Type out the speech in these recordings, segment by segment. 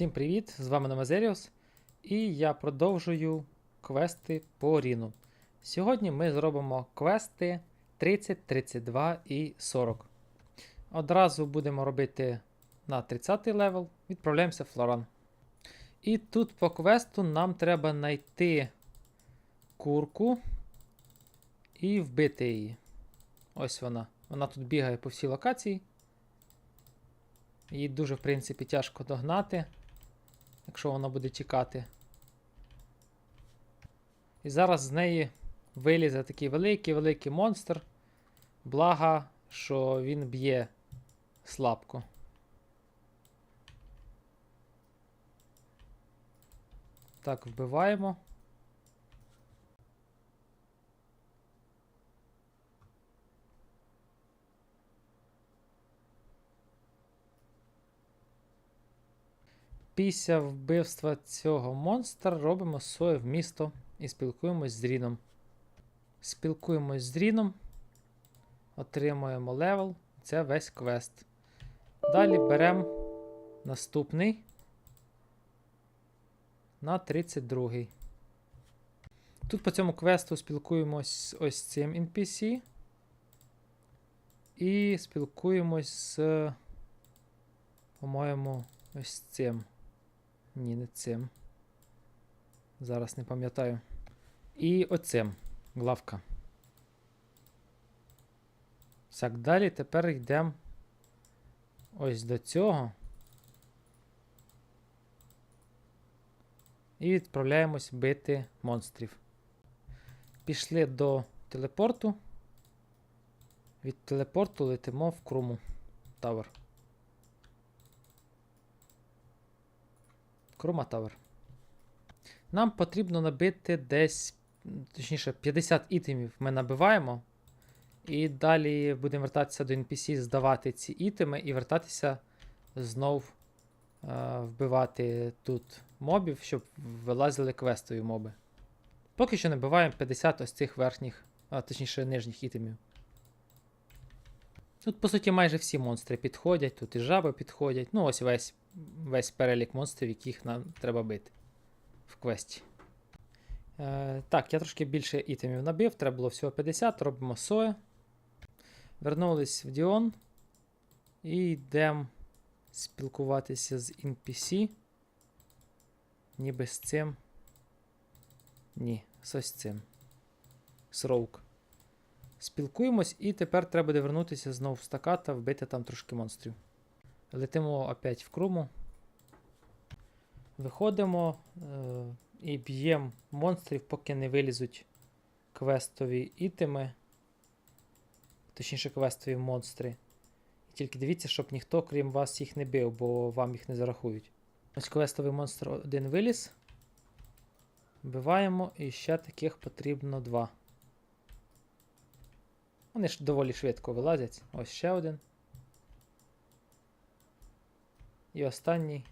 Всім привіт! З вами Номазеріус, і я продовжую квести по Ріну. Сьогодні ми зробимо квести 30, 32 і 40. Одразу будемо робити на 30 левел, відправляємося в Флоран. І тут по квесту нам треба знайти курку і вбити її. Ось вона. Вона тут бігає по всій локації. Її дуже, в принципі, тяжко догнати, якщо вона буде тікати. І зараз з неї вилізе такий великий-великий монстр. Благо, що він б'є слабко. Так, вбиваємо. Після вбивства цього монстра робимо своє в місто і спілкуємось з Ріном. Спілкуємось з Ріном, отримуємо левел. Це весь квест. Далі беремо наступний на 32. Тут по цьому квесту спілкуємось з ось цим NPC. І спілкуємось з, по-моєму, ось цим. Ні, не цим. Зараз не пам'ятаю. І оцим. Главка. Так, далі тепер йдемо ось до цього. І відправляємось бити монстрів. Пішли до телепорту. Від телепорту летимо в Круму Тавер. Тавер. Нам потрібно набити десь, точніше, 50 ітемів ми набиваємо. І далі будемо вертатися до NPC, здавати ці ітеми і вертатися знов е, вбивати тут мобів, щоб вилазили квестові моби. Поки що набиваємо 50 ось цих верхніх, а точніше нижніх ітемів. Тут, по суті, майже всі монстри підходять, тут і жаби підходять. Ну, ось весь весь перелік монстрів, яких нам треба бити в квесті. Е, Так, я трошки більше ітемів набив, треба було всього 50, робимо соя. Вернулись в Діон. І йдемо спілкуватися з NPC. Ніби з цим. Ні, з ось цим. З Роук. Спілкуємось, і тепер треба буде вернутися знову в стаката, вбити там трошки монстрів. Летимо опять в круму. Виходимо е і б'ємо монстрів, поки не вилізуть квестові ітеми. Точніше, квестові монстри. І тільки дивіться, щоб ніхто, крім вас, їх не бив, бо вам їх не зарахують. Ось квестовий монстр один виліз. Вбиваємо, і ще таких потрібно два. Вони ж доволі швидко вилазять. Ось ще один. І останній.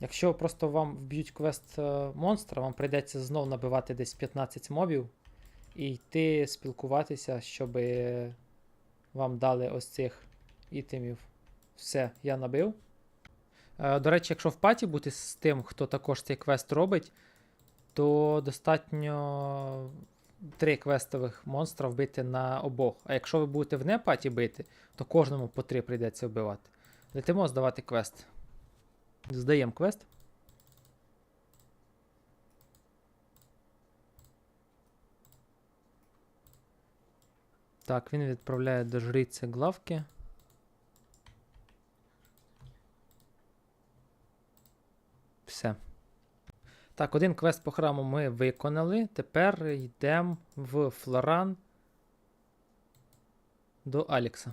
Якщо просто вам вб'ють квест е, монстра, вам прийдеться знов набивати десь 15 мобів і йти спілкуватися, щоб вам дали ось цих ітемів. Все, я набив. Е, До речі, якщо в паті бути з тим, хто також цей квест робить, то достатньо три квестових монстра вбити на обох. А якщо ви будете в непаті бити, то кожному по три прийдеться вбивати. Летимо здавати квест. Здаємо квест. Так, він відправляє до жриці главки. Все. Так, один квест по храму ми виконали. Тепер йдемо в Флоран до Алікса.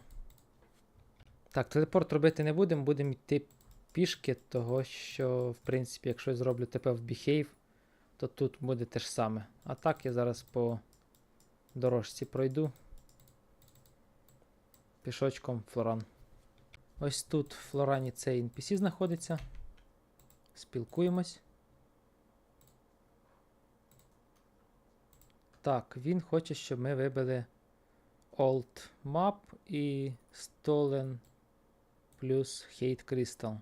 Так, телепорт робити не будемо, будемо йти пішки, того що, в принципі, якщо я зроблю ТП в Behave, то тут буде те ж саме. А так я зараз по дорожці пройду. Пішочком Флоран. Ось тут в Флорані цей NPC знаходиться. Спілкуємось. Так, він хоче, щоб ми вибили Alt Map і Stolen плюс Хейт Кристал.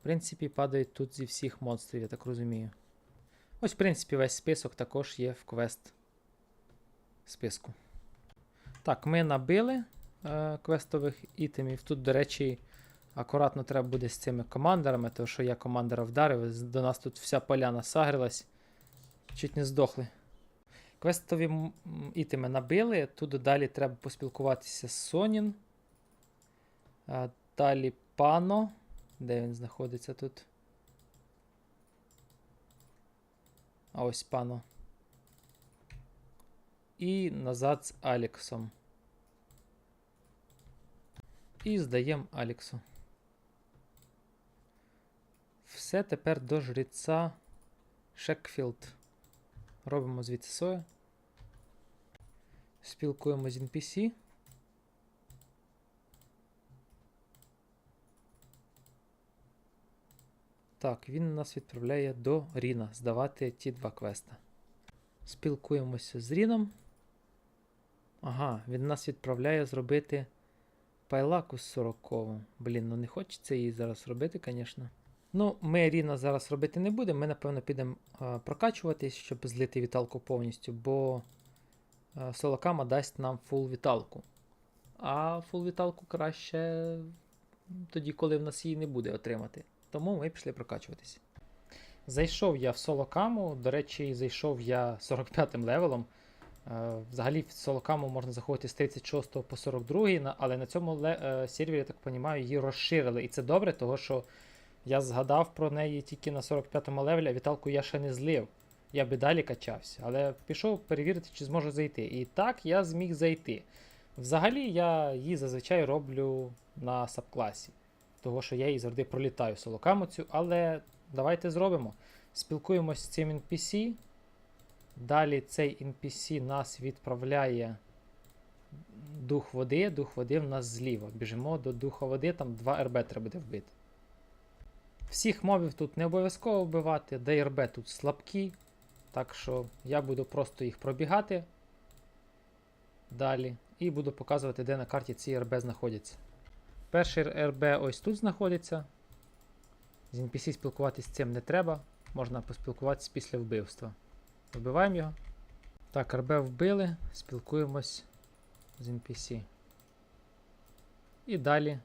В принципі, падають тут зі всіх монстрів, я так розумію. Ось, в принципі, весь список також є в квест списку. Так, ми набили е, квестових ітемів. Тут, до речі, акуратно треба буде з цими командерами, тому що я командера вдарив, до нас тут вся поляна сагрилась. Чуть не здохли. Квестові ітеми набили. Тут далі треба поспілкуватися з Сонін. Далі пано. Де він знаходиться тут? А ось пано. І назад з Аліксом. І здаємо Аліксу. Все тепер до жреця Шекфілд. Робимо звідси соя. Спілкуємо з NPC. Так, він нас відправляє до Ріна здавати ті два квеста. Спілкуємося з Ріном. Ага, він нас відправляє зробити пайлаку 40 Блін, ну не хочеться її зараз робити, звісно. Ну, ми Ріна зараз робити не будемо. Ми, напевно, підемо прокачуватись, щоб злити віталку повністю, бо Солокама дасть нам фул віталку. А фул віталку краще тоді, коли в нас її не буде отримати. Тому ми пішли прокачуватись. Зайшов я в солокаму. До речі, зайшов я 45 левелом. Е, Взагалі в солокаму можна заходити з 36 по 42, але на цьому е, сервері, я так розумію, її розширили. І це добре, тому що я згадав про неї тільки на 45-му левелі, а віталку я ще не злив. Я би далі качався, але пішов перевірити, чи зможу зайти. І так я зміг зайти. Взагалі я її зазвичай роблю на сабкласі, того що я її завжди пролітаю солокамуцю, але давайте зробимо. Спілкуємось з цим NPC. Далі цей NPC нас відправляє дух води. Дух води в нас зліва. Біжимо до духа води, там 2 РБ треба буде вбити. Всіх мобів тут не обов'язково вбивати, ДРБ тут слабкі. Так що я буду просто їх пробігати далі. І буду показувати, де на карті ці РБ знаходяться. Перший РБ ось тут знаходиться. З NPC спілкуватися з цим не треба. Можна поспілкуватися після вбивства. Вбиваємо його. Так, РБ вбили, спілкуємось з NPC. І далі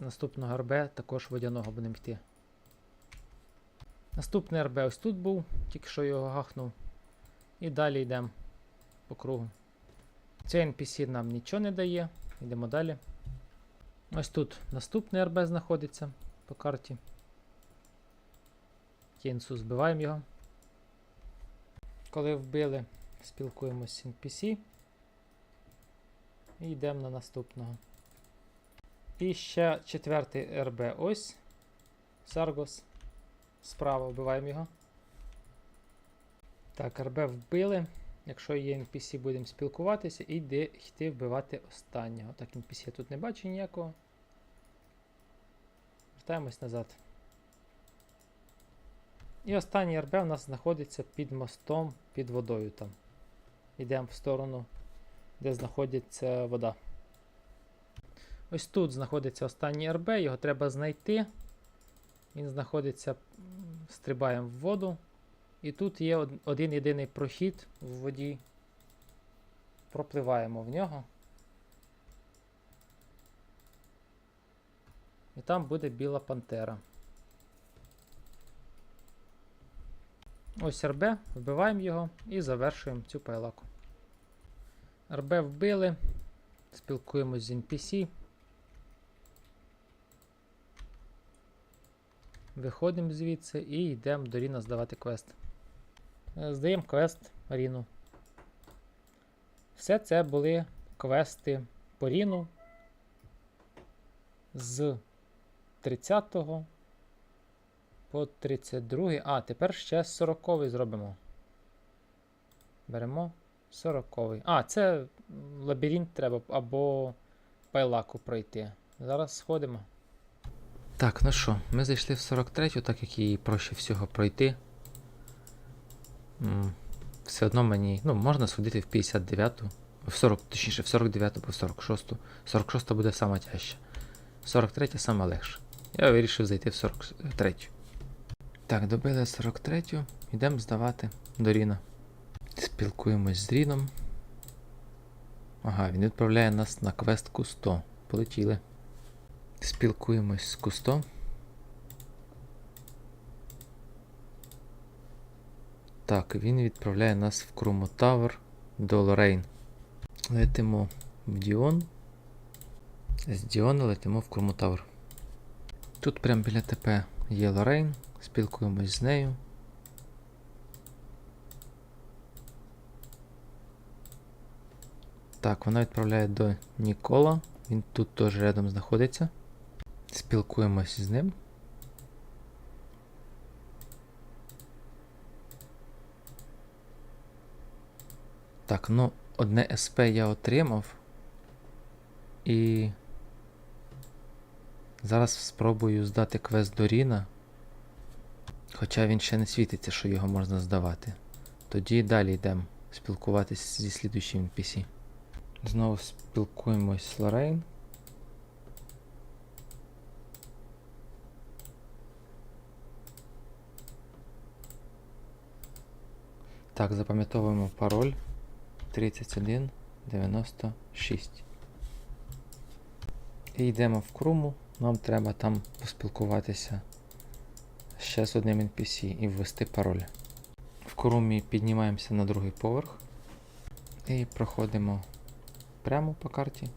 наступного РБ також водяного будемо йти. Наступний РБ ось тут був, тільки що його гахнув. І далі йдемо по кругу. Цей NPC нам нічого не дає. Йдемо далі. Ось тут наступний РБ знаходиться по карті. Кінсу збиваємо його. Коли вбили, спілкуємося з NPC. І йдемо на наступного. І ще четвертий РБ ось. Саргос. Справа вбиваємо його. Так, РБ вбили. Якщо є NPC, будемо спілкуватися і йти вбивати останнього. Так, NPC я тут не бачу ніякого. Вертаємось назад. І останній РБ у нас знаходиться під мостом під водою там. Йдемо в сторону, де знаходиться вода. Ось тут знаходиться останній РБ, його треба знайти. Він знаходиться, стрибаємо в воду. І тут є один єдиний прохід в воді. Пропливаємо в нього. І там буде біла пантера. Ось РБ, вбиваємо його і завершуємо цю пайлаку. РБ вбили, спілкуємось з NPC. Виходимо звідси і йдемо до Ріна здавати квест. Е, Здаємо квест Ріну. Все це були квести по Ріну з 30 по 32. А, тепер ще 40 зробимо. Беремо 40. А, це лабіринт треба або пайлаку пройти. Зараз сходимо. Так, ну що, ми зайшли в 43, так як її проще всього пройти. Все одно мені. Ну, можна сходити в 59-ту. В 40, точніше, в 49 або в 46. 46 буде сама тяжча. 43 саме легше. Я вирішив зайти в 43. Так, добили 43-ю, йдемо здавати до Ріна. Спілкуємось з Ріном. Ага, він відправляє нас на квест Кусто. Полетіли. Спілкуємось з Кусто. Так, він відправляє нас в Крумо Тавер до Лорейн. Летимо в Діон. З Діона летимо в Крумо Тавер. Тут прямо біля ТП є Лорейн. Спілкуємось з нею. Так, вона відправляє до Нікола. Він тут теж рядом знаходиться. Спілкуємось з ним. Так, ну, одне СП я отримав. І. Зараз спробую здати квест до Ріна. Хоча він ще не світиться, що його можна здавати. Тоді далі йдемо спілкуватись зі слідуючим NPC. Знову спілкуємось з Лорейн. Так, запам'ятовуємо пароль 3196. І йдемо в Круму. Нам треба там поспілкуватися ще з одним NPC і ввести пароль. В Крумі піднімаємося на другий поверх і проходимо прямо по карті.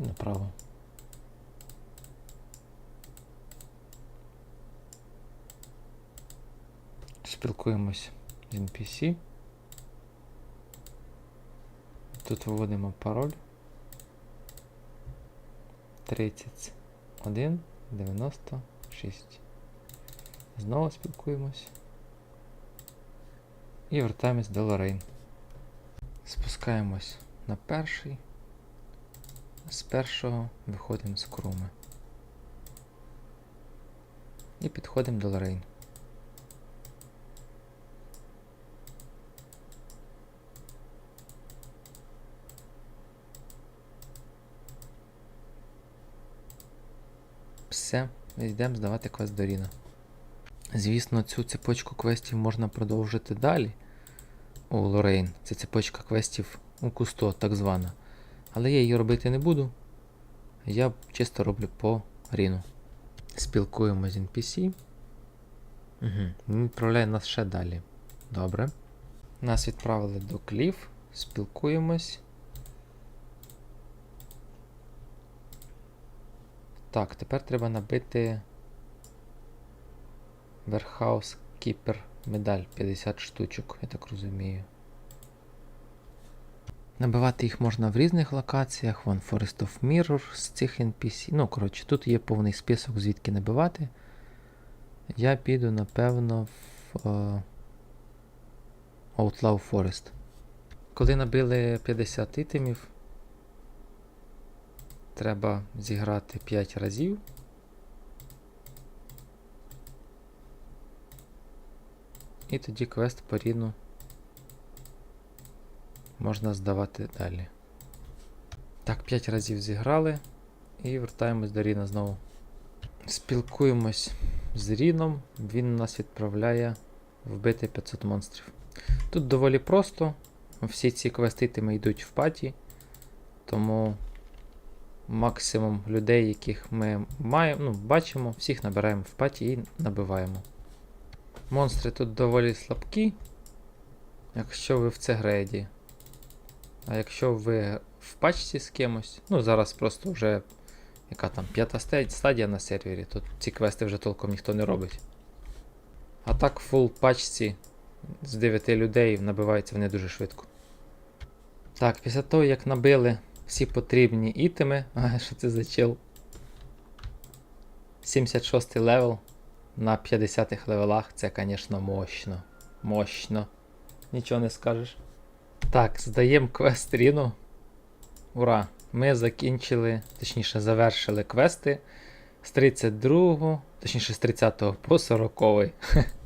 Направо. Спілкуємось з NPC. Тут вводимо пароль 3196. Знову спілкуємось. І вертаємось до Лорейн. Спускаємось на перший. З першого виходимо з круми. І підходимо до Лорейн. Все, йдемо здавати квест до Ріна. Звісно, цю цепочку квестів можна продовжити далі. У Лорейн. Це цепочка квестів у Кусто, так звана. Але я її робити не буду. Я чисто роблю по Ріну. Спілкуємося з NPC. Угу. Він відправляє нас ще далі. Добре. Нас відправили до Кліф. Спілкуємось. Так, тепер треба набити Warehouse Keeper медаль 50 штучок, я так розумію. Набивати їх можна в різних локаціях, вон Forest of Mirror з цих NPC. Ну, коротше, тут є повний список, звідки набивати. Я піду, напевно, в е, Outlaw Forest. Коли набили 50 ітемів, треба зіграти 5 разів. І тоді квест по можна здавати далі. Так, 5 разів зіграли і вертаємось до Ріна знову. Спілкуємось з Ріном, він нас відправляє вбити 500 монстрів. Тут доволі просто. Всі ці квеститими йдуть в паті, тому максимум людей, яких ми маємо, ну, бачимо, всіх набираємо в паті і набиваємо. Монстри тут доволі слабкі, якщо ви в це грейді. А якщо ви в пачці з кимось, ну зараз просто вже яка там п'ята стадія на сервері, то ці квести вже толком ніхто не робить. А так в фул пачці з 9 людей набиваються вони дуже швидко. Так, після того як набили всі потрібні ітеми, а що це за чел? 76 левел на 50-х левелах, це, звісно, мощно. Мощно. Нічого не скажеш. Так, здаємо квест Ріну. Ура! ми закінчили, точніше, завершили квести з 32, точніше з 30 по 40.